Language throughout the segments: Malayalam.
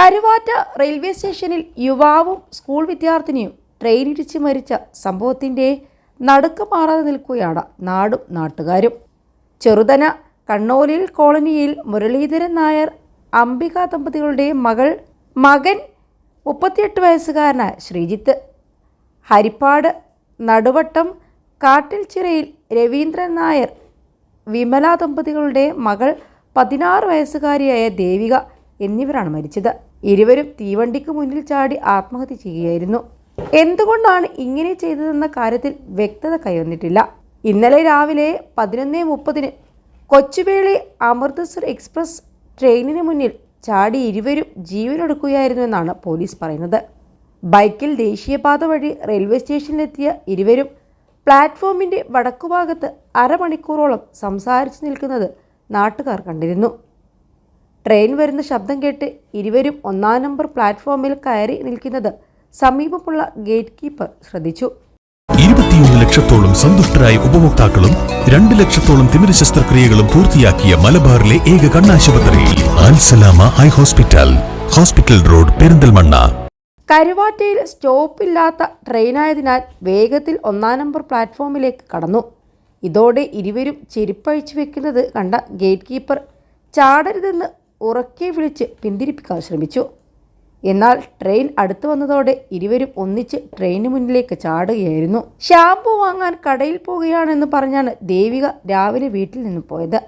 കരുവാറ്റ റെയിൽവേ സ്റ്റേഷനിൽ യുവാവും സ്കൂൾ വിദ്യാർത്ഥിനിയും ട്രെയിനിടിച്ച് മരിച്ച സംഭവത്തിന്റെ നടുക്ക് മാറാതെ നിൽക്കുകയാണ് നാടും നാട്ടുകാരും. ചെറുതന കണ്ണോലിൽ കോളനിയിൽ മുരളീധരൻ നായർ അംബിക ദമ്പതികളുടെ മകൾ മകൻ മുപ്പത്തിയെട്ട് വയസ്സുകാരനായ ശ്രീജിത്ത്. ഹരിപ്പാട് നടുവട്ടം കാട്ടിൽ ചിറയിൽ രവീന്ദ്രൻ നായർ വിമല ദമ്പതികളുടെ മകൾ പതിനാറ് വയസ്സുകാരിയായ ദേവിക എന്നിവരാണ് മരിച്ചത്. ഇരുവരും തീവണ്ടിക്ക് മുന്നിൽ ചാടി ആത്മഹത്യ ചെയ്യുകയായിരുന്നു. എന്തുകൊണ്ടാണ് ഇങ്ങനെ ചെയ്തതെന്ന കാര്യത്തിൽ വ്യക്തത കൈവന്നിട്ടില്ല. ഇന്നലെ രാവിലെ പതിനൊന്ന് മുപ്പതിന് കൊച്ചുവേളി അമൃതസർ എക്സ്പ്രസ് ട്രെയിനിന് മുന്നിൽ ചാടി ഇരുവരും ജീവനൊടുക്കുകയായിരുന്നു എന്നാണ് പോലീസ് പറയുന്നത്. ബൈക്കിൽ ദേശീയപാത വഴി റെയിൽവേ സ്റ്റേഷനിലെത്തിയ ഇരുവരും പ്ലാറ്റ്ഫോമിന്റെ വടക്കുഭാഗത്ത് അരമണിക്കൂറോളം സംസാരിച്ചു നിൽക്കുന്നത് നാട്ടുകാർ കണ്ടിരുന്നു. ട്രെയിൻ വരുന്ന ശബ്ദം കേട്ട് ഇരുവരും ഒന്നാം നമ്പർ പ്ലാറ്റ്ഫോമിൽ കയറി നിൽക്കുന്നത് സമീപമുള്ള ഗേറ്റ് കീപ്പർ ശ്രദ്ധിച്ചു. ഇരുപത്തിയൊന്ന് ലക്ഷത്തോളം സന്തുഷ്ടരായ ഉപഭോക്താക്കളും രണ്ട് ലക്ഷത്തോളം തിമിര ശസ്ത്രക്രിയകളും പൂർത്തിയാക്കിയ മലബാറിലെ ഏക കണ്ണാശുപത്രിയിൽ Al Salama eye hospital hospital road Perinthalmanna. കരുവാറ്റയിൽ സ്റ്റോപ്പില്ലാത്ത ട്രെയിനായതിനാൽ വേഗത്തിൽ ഒന്നാം നമ്പർ പ്ലാറ്റ്ഫോമിലേക്ക് കടന്നു. ഇതോടെ ഇരുവരും ചെരുപ്പഴിച്ചു വെക്കുന്നത് കണ്ട ഗേറ്റ് കീപ്പർ ചാടരുതെന്ന് ഉറക്കെ വിളിച്ച് പിന്തിരിപ്പിക്കാൻ ശ്രമിച്ചു. എന്നാൽ ട്രെയിൻ അടുത്തു വന്നതോടെ ഇരുവരും ഒന്നിച്ച് ട്രെയിന് മുന്നിലേക്ക് ചാടുകയായിരുന്നു. ഷാമ്പു വാങ്ങാൻ കടയിൽ പോവുകയാണെന്ന് പറഞ്ഞാണ് ദേവിക രാവിലെ വീട്ടിൽ നിന്ന് പോയത്.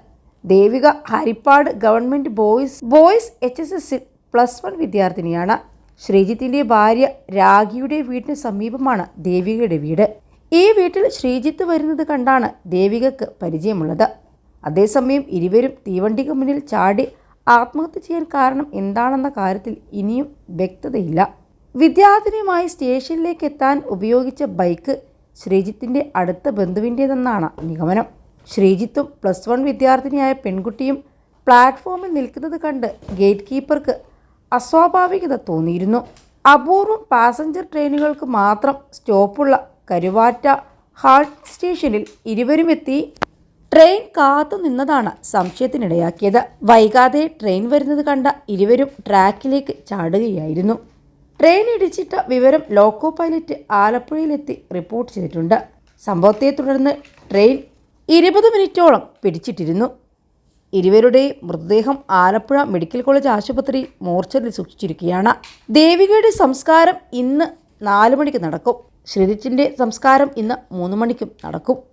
Devika Haripad government boys boys H S എസിൽ പ്ലസ് വൺ വിദ്യാർത്ഥിനിയാണ്. ശ്രീജിത്തിന്റെ ഭാര്യ രാഖിയുടെ വീടിന് സമീപമാണ് ദേവികയുടെ വീട്. ഈ വീട്ടിൽ ശ്രീജിത്ത് വരുന്നത് കണ്ടാണ് ദേവികക്ക് പരിചയമുള്ളത്. അതേസമയം ഇരുവരും തീവണ്ടിക്ക് മുന്നിൽ ചാടി ആത്മഹത്യ ചെയ്യാൻ കാരണം എന്താണെന്ന കാര്യത്തിൽ ഇനിയും വ്യക്തതയില്ല. വിദ്യാർത്ഥിനിയുമായി സ്റ്റേഷനിലേക്ക് എത്താൻ ഉപയോഗിച്ച ബൈക്ക് ശ്രീജിത്തിന്റെ അടുത്ത ബന്ധുവിന്റേതെന്നാണ് നിഗമനം. ശ്രീജിത്തും പ്ലസ് വൺ വിദ്യാർത്ഥിനിയായ പെൺകുട്ടിയും പ്ലാറ്റ്ഫോമിൽ നിൽക്കുന്നത് കണ്ട് ഗേറ്റ് കീപ്പർക്ക് അസ്വാഭാവികത തോന്നിയിരുന്നു. അപൂർവം പാസഞ്ചർ ട്രെയിനുകൾക്ക് മാത്രം സ്റ്റോപ്പുള്ള കരുവാറ്റ ഹാൾട്ട് സ്റ്റേഷനിൽ ഇരുവരും എത്തി ട്രെയിൻ കാത്തു നിന്നതാണ് സംശയത്തിനിടയാക്കിയത്. വൈകാതെ ട്രെയിൻ വരുന്നത് കണ്ട ഇരുവരും ട്രാക്കിലേക്ക് ചാടുകയായിരുന്നു. ട്രെയിൻ ഇടിച്ചിട്ട വിവരം ലോക്കോ പൈലറ്റ് ആലപ്പുഴയിലെത്തി റിപ്പോർട്ട് ചെയ്തിട്ടുണ്ട്. സംഭവത്തെ തുടർന്ന് ട്രെയിൻ ഇരുപത് മിനിറ്റോളം പിടിച്ചിട്ടിരുന്നു. ഇരുവരുടെയും മൃതദേഹം ആലപ്പുഴ മെഡിക്കൽ കോളേജ് ആശുപത്രി മോർച്ചറിൽ സൂക്ഷിച്ചിരിക്കുകയാണ്. ദേവികയുടെ സംസ്കാരം ഇന്ന് നാല് മണിക്ക് നടക്കും. ശ്രീജിത്തിന്റെ സംസ്കാരം ഇന്ന് മൂന്ന് മണിക്കും നടക്കും.